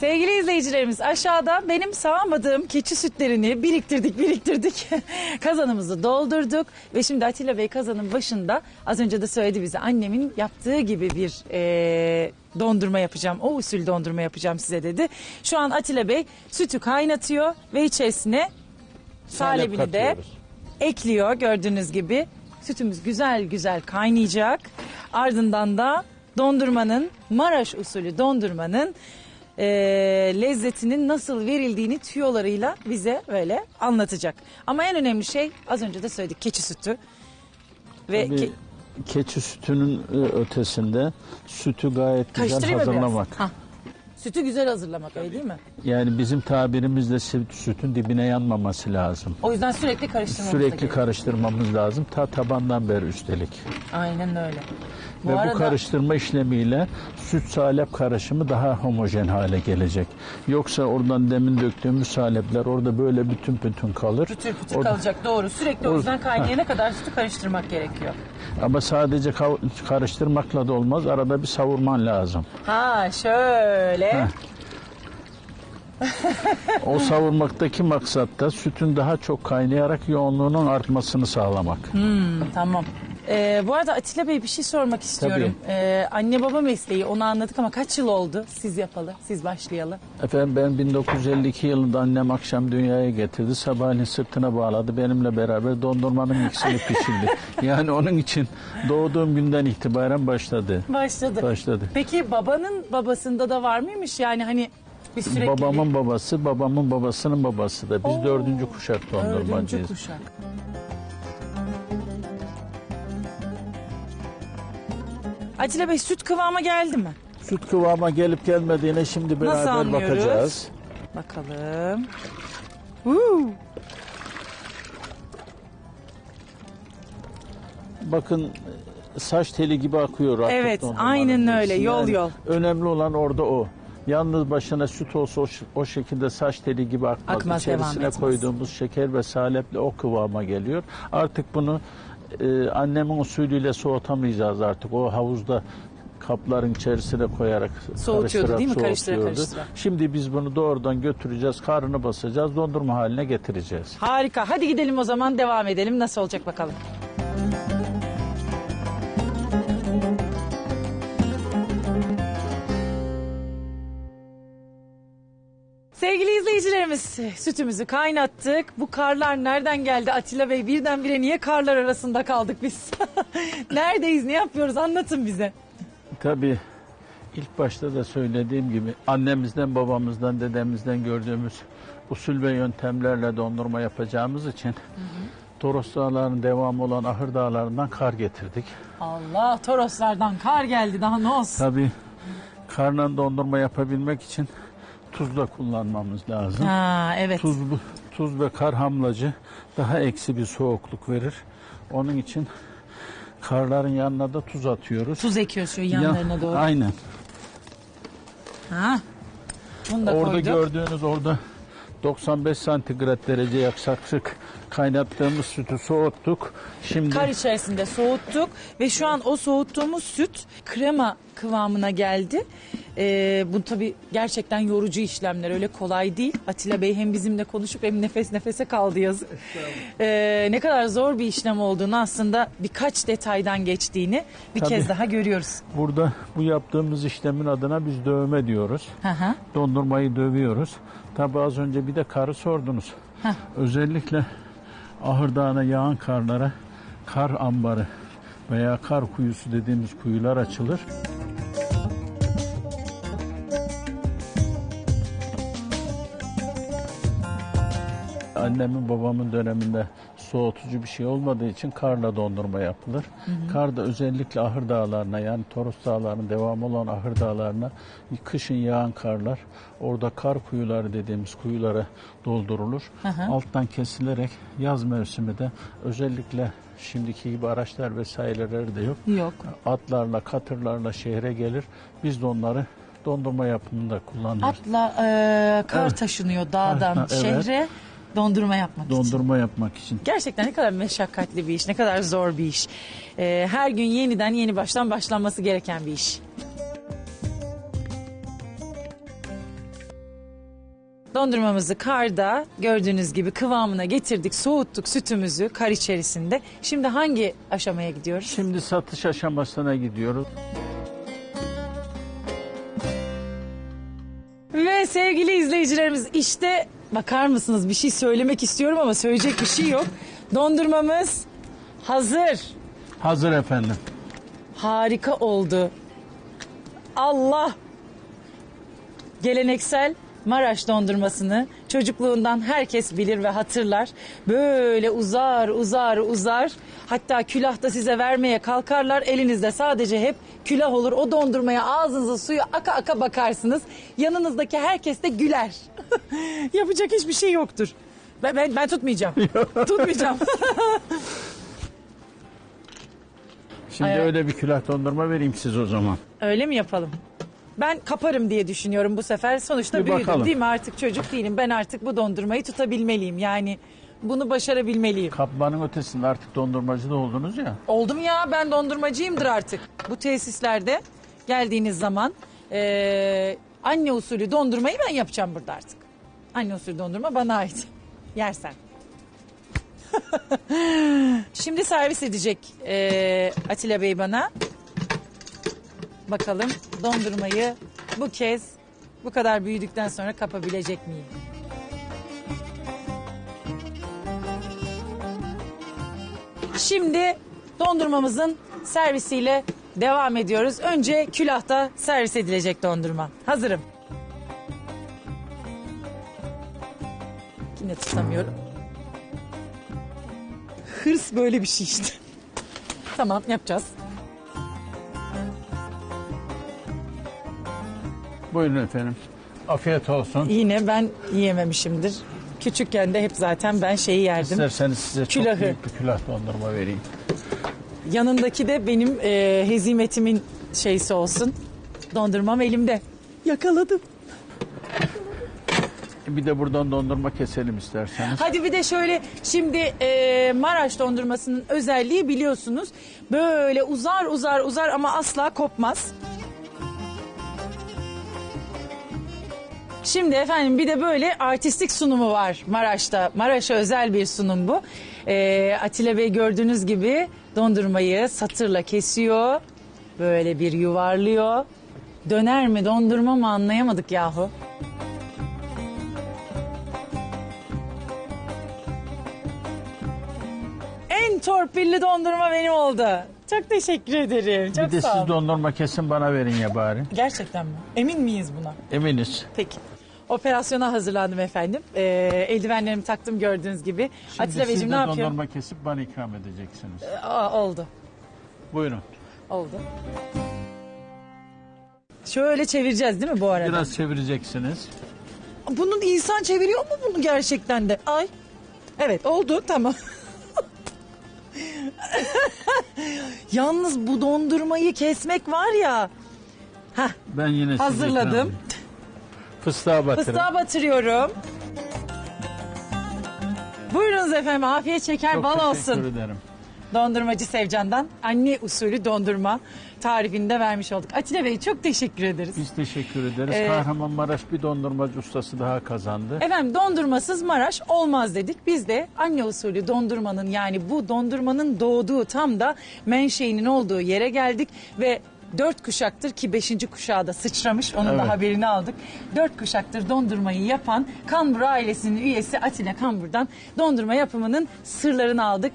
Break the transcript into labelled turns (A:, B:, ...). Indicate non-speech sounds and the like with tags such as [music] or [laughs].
A: Sevgili izleyicilerimiz aşağıda benim sağamadığım keçi sütlerini biriktirdik biriktirdik. [laughs] Kazanımızı doldurduk ve şimdi Atilla Bey kazanın başında az önce de söyledi bize annemin yaptığı gibi bir eee, dondurma yapacağım. O usul dondurma yapacağım size dedi. Şu an Atilla Bey sütü kaynatıyor ve içerisine salebini de ekliyor gördüğünüz gibi. Sütümüz güzel güzel kaynayacak. Ardından da dondurmanın Maraş usulü dondurmanın eee, lezzetinin nasıl verildiğini tüyolarıyla bize böyle anlatacak. Ama en önemli şey az önce de söyledik keçi sütü. Ve
B: Tabii
A: ke-
B: keçi sütünün e, ötesinde sütü gayet güzel
A: karıştırayım mı biraz?
B: hazırlamak.
A: Ha. Sütü güzel hazırlamak öyle değil mi?
B: Yani bizim tabirimizde süt, sütün dibine yanmaması lazım.
A: O yüzden sürekli karıştırmamız da
B: Sürekli
A: gerekiyor.
B: karıştırmamız lazım. Ta tabandan beri üstelik.
A: Aynen öyle. Bu
B: Ve
A: arada
B: bu karıştırma işlemiyle süt salep karışımı daha homojen hale gelecek. Yoksa oradan demin döktüğümüz salepler orada böyle bütün bütün kalır.
A: pütür pütür
B: Orada-
A: kalacak doğru. Sürekli o yüzden kaynayana kadar sütü karıştırmak gerekiyor.
B: Ama sadece kav- karıştırmakla da olmaz. Arada bir savurman lazım.
A: Ha şöyle.
B: O savurmaktaki maksat da sütün daha çok kaynayarak yoğunluğunun artmasını sağlamak.
A: Tamam. Ee, bu arada Atilla Bey bir şey sormak istiyorum. Ee, anne baba mesleği onu anladık ama kaç yıl oldu siz yapalı, siz başlayalı?
B: Efendim ben 1952 yılında annem akşam dünyaya getirdi. Sabahleyin sırtına bağladı. Benimle beraber dondurmanın ikisini [laughs] pişirdi. yani onun için doğduğum günden itibaren başladı.
A: Başladı.
B: Başladı.
A: Peki babanın babasında da var mıymış yani hani bir sürekli...
B: Babamın babası, babamın babasının babası da. Biz
A: Oo.
B: dördüncü kuşak
A: Dördüncü
B: dondurmacıyız.
A: kuşak. Atilla Bey süt kıvama geldi mi?
B: Süt kıvama gelip gelmediğine şimdi
A: Nasıl
B: beraber
A: anlıyoruz?
B: bakacağız.
A: Bakalım. Huu.
B: Bakın saç teli gibi akıyor artık
A: Evet,
B: dondurmanın
A: aynen
B: birisi.
A: öyle, yol yol.
B: Önemli olan orada o. Yalnız başına süt olsa o, ş- o şekilde saç teli gibi akmaz.
A: Akmaz, devam
B: İçerisine
A: etmez.
B: koyduğumuz şeker ve saleple o kıvama geliyor. Artık bunu e, annemin usulüyle soğutamayacağız artık. O havuzda kapların içerisine koyarak
A: Soğutuyordu değil mi? Karıştıra.
B: Şimdi biz bunu doğrudan götüreceğiz, karnını basacağız, dondurma haline getireceğiz.
A: Harika. Hadi gidelim o zaman devam edelim. Nasıl olacak bakalım. İzleyicilerimiz sütümüzü kaynattık. Bu karlar nereden geldi Atilla Bey? Birdenbire niye karlar arasında kaldık biz? [laughs] Neredeyiz? Ne yapıyoruz? Anlatın bize.
B: Tabii ilk başta da söylediğim gibi annemizden, babamızdan, dedemizden gördüğümüz usul ve yöntemlerle dondurma yapacağımız için Toros Dağları'nın devamı olan Ahır Dağları'ndan kar getirdik.
A: Allah Toroslardan kar geldi daha ne olsun.
B: Tabii karla dondurma yapabilmek için tuz da kullanmamız lazım.
A: Ha evet.
B: Tuz, tuz ve kar hamlacı daha eksi bir soğukluk verir. Onun için karların yanına da tuz atıyoruz.
A: Tuz
B: Ya-
A: yanlarına doğru.
B: Aynen.
A: Ha. Bunu da
B: Orada
A: koyduk.
B: gördüğünüz orada 95 santigrat derece yaklaşık kaynattığımız sütü soğuttuk. Şimdi
A: Kar içerisinde soğuttuk ve şu an o soğuttuğumuz süt krema kıvamına geldi. Ee, bu tabii gerçekten yorucu işlemler öyle kolay değil. Atilla Bey hem bizimle konuşup hem nefes nefese kaldı yazık. Ee, ne kadar zor bir işlem olduğunu aslında birkaç detaydan geçtiğini bir
B: Tabii.
A: kez daha görüyoruz.
B: burada bu yaptığımız işlemin adına biz dövme diyoruz.
A: Hı hı.
B: Dondurmayı dövüyoruz. Tabi az önce bir de karı sordunuz.
A: Heh.
B: Özellikle Ahır Dağı'na yağan karlara kar ambarı veya kar kuyusu dediğimiz kuyular açılır. Annemin babamın döneminde soğutucu bir şey olmadığı için karla dondurma yapılır. Kar da özellikle ahır dağlarına yani Toros dağlarının devamı olan ahır dağlarına kışın yağan karlar orada kar kuyuları dediğimiz kuyulara doldurulur. Alttan kesilerek yaz mevsimi de özellikle şimdiki gibi araçlar vesaireleri de yok.
A: Yok.
B: Atlarla, katırlarla şehre gelir. Biz de onları dondurma yapımında kullanırız.
A: Atla e, kar
B: Evet.
A: taşınıyor dağdan [laughs]
B: evet.
A: şehre dondurma yapmak için.
B: Dondurma yapmak için.
A: Gerçekten ne kadar meşakkatli bir iş, ne kadar zor bir iş. Ee, her gün yeniden yeni baştan başlanması gereken bir iş. Dondurmamızı karda gördüğünüz gibi kıvamına getirdik. Soğuttuk sütümüzü kar içerisinde. Şimdi hangi aşamaya gidiyoruz?
B: Şimdi satış aşamasına gidiyoruz.
A: Ve sevgili izleyicilerimiz işte bakar mısınız bir şey söylemek istiyorum ama söyleyecek bir şey yok. Dondurmamız hazır.
B: Hazır efendim.
A: Harika oldu. Allah! Geleneksel Maraş dondurmasını çocukluğundan herkes bilir ve hatırlar. Böyle uzar uzar uzar. Hatta külah da size vermeye kalkarlar. Elinizde sadece hep külah olur. O dondurmaya ağzınıza suyu aka aka bakarsınız. Yanınızdaki herkes de güler. [laughs] Yapacak hiçbir şey yoktur. Ben, ben, ben tutmayacağım. [laughs] tutmayacağım.
B: Şimdi
A: Ay-
B: öyle bir külah dondurma vereyim siz o zaman.
A: Öyle mi yapalım? Ben kaparım diye düşünüyorum bu sefer. Sonuçta
B: Bir
A: büyüdüm
B: bakalım.
A: değil mi? Artık çocuk değilim. Ben artık bu dondurmayı tutabilmeliyim. Yani bunu başarabilmeliyim.
B: Kapmanın ötesinde artık dondurmacı da oldunuz ya.
A: Oldum ya ben dondurmacıyımdır artık. Bu tesislerde geldiğiniz zaman eee, anne usulü dondurmayı ben yapacağım burada artık. Anne usulü dondurma bana ait. Yersen. [laughs] Şimdi servis edecek eee, Atilla Bey bana. Bakalım dondurmayı bu kez bu kadar büyüdükten sonra kapabilecek miyim? Şimdi dondurmamızın servisiyle devam ediyoruz. Önce külahta servis edilecek dondurma. Hazırım. Yine tutamıyorum. Hırs böyle bir şey işte. tamam yapacağız.
B: Buyurun efendim. Afiyet olsun.
A: Yine ben yiyememişimdir. Küçükken de hep zaten ben şeyi yerdim.
B: İsterseniz size çok
A: Külahı.
B: büyük bir külah dondurma vereyim.
A: Yanındaki de benim e, hezimetimin şeysi olsun. Dondurmam elimde. Yakaladım.
B: Bir de buradan dondurma keselim isterseniz.
A: Hadi bir de şöyle şimdi e, Maraş dondurmasının özelliği biliyorsunuz. Böyle uzar uzar uzar ama asla kopmaz. Şimdi efendim bir de böyle artistik sunumu var Maraş'ta. Maraş'a özel bir sunum bu. E, Atilla Bey gördüğünüz gibi dondurmayı satırla kesiyor. Böyle bir yuvarlıyor. Döner mi dondurma mı anlayamadık yahu. En torpilli dondurma benim oldu. Çok teşekkür ederim. Çok
B: Bir de
A: sağ
B: siz
A: olun.
B: dondurma kesin bana verin ya bari.
A: Gerçekten mi? Emin miyiz buna?
B: Eminiz.
A: Peki. Operasyona hazırlandım efendim. Ee, eldivenlerimi taktım gördüğünüz gibi.
B: Şimdi
A: Atilla
B: siz
A: Beyciğim
B: de
A: ne yapıyorum?
B: dondurma kesip bana ikram edeceksiniz.
A: Aa, oldu.
B: Buyurun.
A: Oldu. Şöyle çevireceğiz değil mi bu arada?
B: Biraz çevireceksiniz.
A: Bunun insan çeviriyor mu bunu gerçekten de? Ay. Evet oldu tamam. [laughs] Yalnız bu dondurmayı kesmek var ya. Heh,
B: Ben yine size
A: Hazırladım.
B: edeyim. Fıstığa batırın.
A: fıstığa batırıyorum. Buyurunuz efendim afiyet şeker
B: Çok
A: bal
B: teşekkür
A: olsun.
B: ederim.
A: Dondurmacı Sevcan'dan anne usulü dondurma tarifini de vermiş olduk. Atilla Bey çok teşekkür ederiz.
B: Biz teşekkür ederiz.
A: Ee,
B: Kahramanmaraş bir dondurmacı ustası daha kazandı.
A: Efendim dondurmasız Maraş olmaz dedik. Biz de anne usulü dondurmanın yani bu dondurmanın doğduğu tam da menşeinin olduğu yere geldik ve dört kuşaktır ki beşinci kuşağı da sıçramış onun
B: Evet.
A: da haberini aldık. Dört kuşaktır dondurmayı yapan Kambur ailesinin üyesi Atilla Kambur'dan dondurma yapımının sırlarını aldık.